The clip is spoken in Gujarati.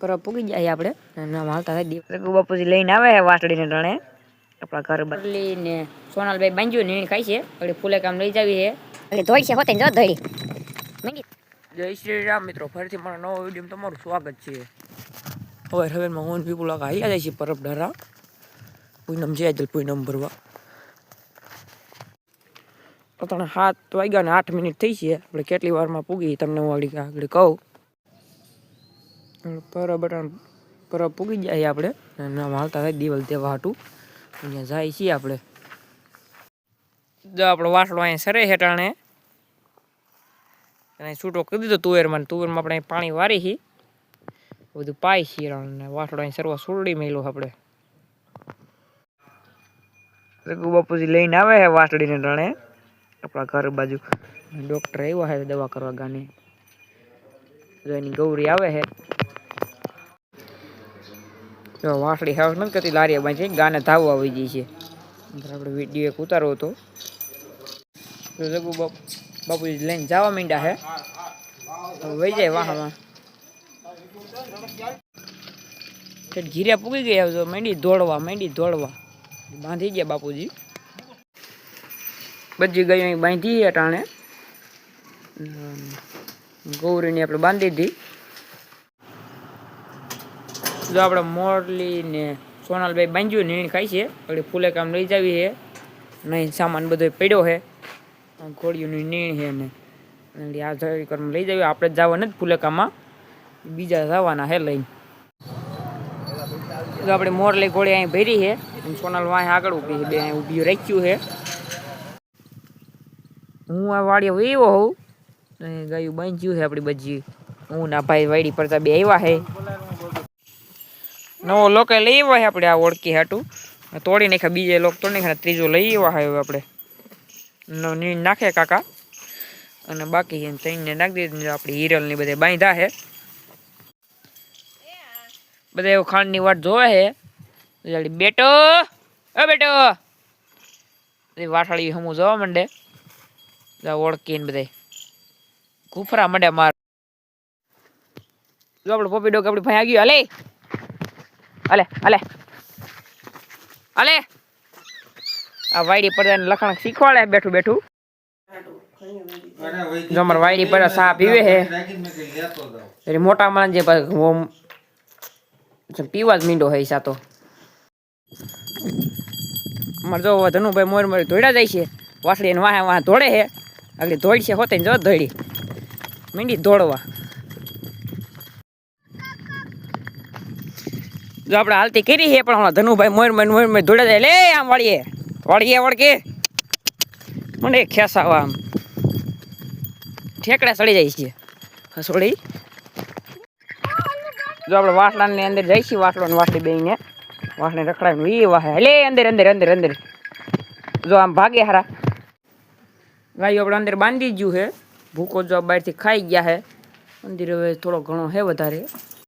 પર પૂગી જાય આપણે. અને આમ હાલતા થાય બાપુજી લઈને આવે છે વાટડીને રણે. આપણા ઘર બદલી ને સોનલભાઈ બાંધ્યું નીણ ખાઈ છે. એટલે ફૂલે કામ લઈ જાવી છે એટલે ધોઈ છે હોતે જો ધોઈ. માંગી. જય શ્રી રામ મિત્રો ફરીથી મારા નવો વીડિયો તમારું સ્વાગત છે. હવે હવેમાં ઓન પીપુલ આખા હાલ્યા જાય છે પરબ ડરા પૂનમ છે આજે પૂનમ ભરવા. અત્યારે સાત વાગ્યા ને આઠ મિનિટ થઈ છે. આપણે કેટલી વારમાં પૂગી તમને હું આગળ આગળ કહું. પરબ અટાણ પરબ પૂગી જાય આપણે. એમના માલતા થાય દિવાલ તેવા હાટું અહીંયા જાય છીએ આપણે. જો આપણો વાસળો અહીંયા સરે હેઠાણે. અને છૂટો કરી દીધો તુવેરમાં. તુવેરમાં આપણે પાણી વારી હી બધું પાય છીએ અને વાસળો અહીં સરવા સુરડી મેલો આપણે. રઘુ બાપુજી લઈને આવે છે વાસળીને રણે આપણા ઘર બાજુ. ડોક્ટર આવ્યા છે દવા કરવા ગાને. એની ગૌરી આવે છે. જો વાસળી હાવ નથી કરતી લારી બાંધી ગાને ધાવ આવી જાય છે. આપણે વીડિયો એક ઉતારો હતો. તો બાપુજી લઈને જવા માંડ્યા છે વહી જાય વાહમાં. ઘીર્યા પૂગી ગયા તો માંડી દોડવા માંડી દોડવા બાંધી ગયા બાપુજી. બધી અહીં બાંધી અટાણે ગૌરીને આપણે બાંધી દીધી જો આપણે મોરલી ને સોનલભાઈ બાંધ્યું નીણ ખાઈ છે. એટલે ફૂલે કામ લઈ જાવી છે. નહીં, સામાન બધો પડ્યો છે. ઘોડીઓની નીણ છે ને. આ જઈ કર્મ લઈ જાવી. આપણે જવા નથી ફૂલેકામાં બીજા જવાના હે લઈને. જો આપણે મોરલી ઘોડી અહીં ભરી છે. સોનલ વાંહે આગળ ઊભી છે. બે અહીં ઊભી રાખ્યું છે. હું આ વાડીએ વયો હોઉં. ગાયું બાંધ્યું છે આપણી બજી હું ના ભાઈ વાડી પડતા બે આવ્યા છે. નવો લોકો લઈ આવ્યા છે આપણે આ ઓળખી હાટું. તોડી નાખ્યા બીજે લોક તોડી નાખ્યા ત્રીજો લઈ આવ્યા છે હવે આપણે. નાખે કાકા. અને બાકી ત્રણને નાખી દીધું આપણે હિરલની બધે બાંધા છે. બધા એવું ખાંડની વાટ જોવે છે. બેટો, એ બેટો. વાઠાળી હમું જોવા માંડે. બધા ઓળખીને બધા કુફરા માંડે માર. જો આપણે પોપી ડોક આપણી ભાઈ આગી હલે. હલે અલે અલે આ વાયડી પર લખણ શીખવાડે, બેઠું બેઠું. જો અમારે વાયડી પર સા પીવે છે. મોટા માણસ જે પાછું પીવા જ મીંડો હોય સા તો. અમારે જો ધનુભાઈ મોર મોર ધોડા જાય છે. વાસળી વાહે વાહ ધોડે છે. આગળ ધોડ છે હોતે જો ધોડી મીંડી દોડવા જો આપણે હાલતી કરી છે, પણ હમણાં ધનુભાઈ મોર મોર મોર મોર ધોડે લે, આમ વાળીએ. વળીએ વળકે મને ખેસાવા આમ. ઠેકડા સડી જાય છે. હસોડી. જો આપણે વાસણાની અંદર જઈ છીએ, વાસણો ને વાસળી બેહીને. વાસણે રખડાવીને વી વાહે. લે, અંદર અંદર અંદર અંદર. જો આમ ભાગે હારા. ગાયો આપણે અંદર બાંધી ગયું છે. ભૂકો જો બહારથી ખાઈ ગયા છે. મંદિર હવે થોડો ઘણો છે વધારે.